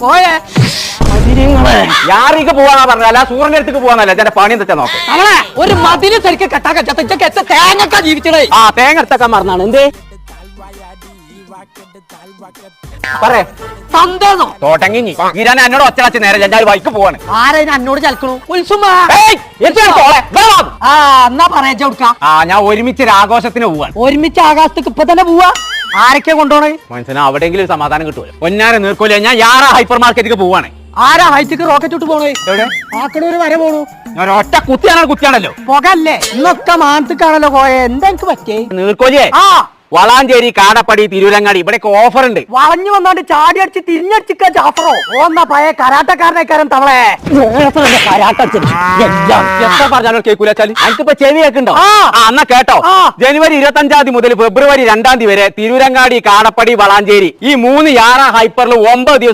കോയെ യാറിക്ക് പോവാന്നാ പറഞ്ഞല്ല അടുത്തേക്ക് പോവാന്നല്ല. എന്റെ പണി നോക്ക്. ഒരു മതിൽ ശരിക്കും കെട്ടാക്ക ചത്തച്ചൊക്കെ എത്ര തേങ്ങക്ക ആ തേങ്ങ എടുത്തൊക്കെ മറന്നാണ്. എന്തേ? ഇരാൻ എന്നോട് നേരെ ഞാൻ വൈക്ക് പോവാണ്. ആരാ എന്നോട് ചലക്കണു? ഉത്സുമ. ആ എന്നാ പറയാ കൊടുക്ക ആ ഞാൻ ഒരുമിച്ച് ഒരു ആഘോഷത്തിന് പോവാണ്. ഒരുമിച്ച് ആകാശത്തേക്ക് ഇപ്പൊ തന്നെ പോവാ? ആരൊക്കെ കൊണ്ടുപോണേ? മനസ്സിലാ അവിടെയെങ്കിലും ഒരു സമാധാനം കിട്ടുമല്ലോ ഒന്നാരെ നീർക്കൂല ഞാൻ ആറ് ഹൈപ്പർ മാർക്കറ്റിലേക്ക് പോവാണ്. ആരാ ഹൈറ്റിക്ക് റോക്കറ്റ് ഇട്ട് പോണേ? എവിടെ? ആക്കണൂര് വരെ പോണു. ഞാൻ ഒറ്റ കുത്തിയാണോ കുത്തിയാണല്ലോ? പുകല്ലേ ഇന്നൊക്കെ മാനത്തിക്കാണല്ലോ പോയെ. എന്താ എനിക്ക് പറ്റേ നീർക്കോലിയെ? ആ. വളാഞ്ചേരി കാടപ്പടി തിരുരങ്ങാടി ഇവിടെയൊക്കെ ഓഫർ ഉണ്ട്. വളഞ്ഞു വന്നോണ്ട് ചാടി അടിച്ച് തിരിഞ്ഞടിച്ചിക്ക ജാഫറോ. ഓന്നാ പഴയ കരാട്ടക്കാരനേക്കാരൻ തവളെ എത്ര പറഞ്ഞാലും കേൾക്കൂലെച്ചാൽ എനിക്കിപ്പോ ചെവി കേൾക്കുണ്ടോ? ആ. ആ. എന്നാ കേട്ടോ. ജനുവരി ഇരുപത്തി അഞ്ചാം തീയതി മുതൽ ഫെബ്രുവരി രണ്ടാം തീയതി വരെ തിരുരങ്ങാടി കാടപ്പടി വളാഞ്ചേരി ഈ മൂന്ന് യാറ ഹൈപ്പറിൽ ഒമ്പത് ദിവസം